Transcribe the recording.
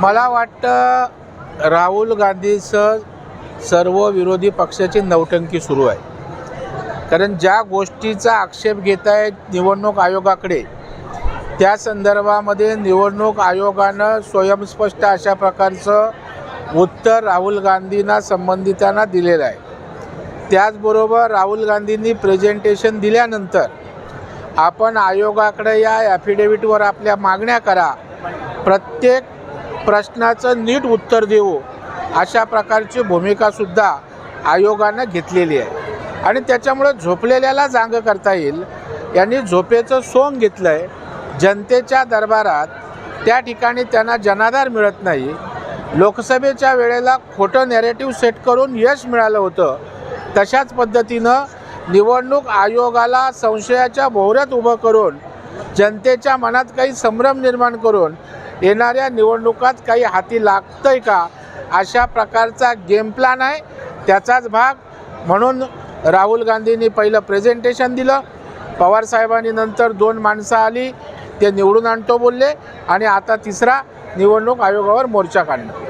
मला वाटतं राहुल गांधीचं सर्व विरोधी पक्षाची नवटंकी सुरू आहे. कारण ज्या गोष्टीचा आक्षेप घेत आहेत निवडणूक आयोगाकडे त्या संदर्भामध्ये निवडणूक आयोगानं स्वयंस्पष्ट अशा प्रकारचं उत्तर राहुल गांधींना संबंधितांना दिलेलं आहे. त्याचबरोबर राहुल गांधींनी प्रेझेंटेशन दिल्यानंतर आपण आयोगाकडे या ॲफिडेव्हिटवर आपल्या मागण्या करा. प्रत्येक प्रश्नाचं नीट उत्तर देऊ अशा प्रकारची भूमिकासुद्धा आयोगानं घेतलेली आहे. आणि त्याच्यामुळं झोपलेल्याला जांग करता येईल. यांनी झोपेचं सोंग घेतलं आहे जनतेच्या दरबारात त्या ठिकाणी त्यांना जनाधार मिळत नाही. लोकसभेच्या वेळेला खोटं नॅरेटिव्ह सेट करून यश मिळालं होतं. तशाच पद्धतीनं निवडणूक आयोगाला संशयाच्या भोवऱ्यात उभं करून जनतेच्या मनात काही संभ्रम निर्माण करून येणाऱ्या निवडणुकात काही हाती लागतंय का? अशा प्रकारचा गेम प्लॅन आहे. त्याचाच भाग म्हणून राहुल गांधींनी पहिलं प्रेझेंटेशन दिलं. पवारसाहेबांनी नंतर दोन माणसं आली ते निवडून आणतो बोलले आणि आता तिसरा निवडणूक आयोगावर मोर्चा काढणं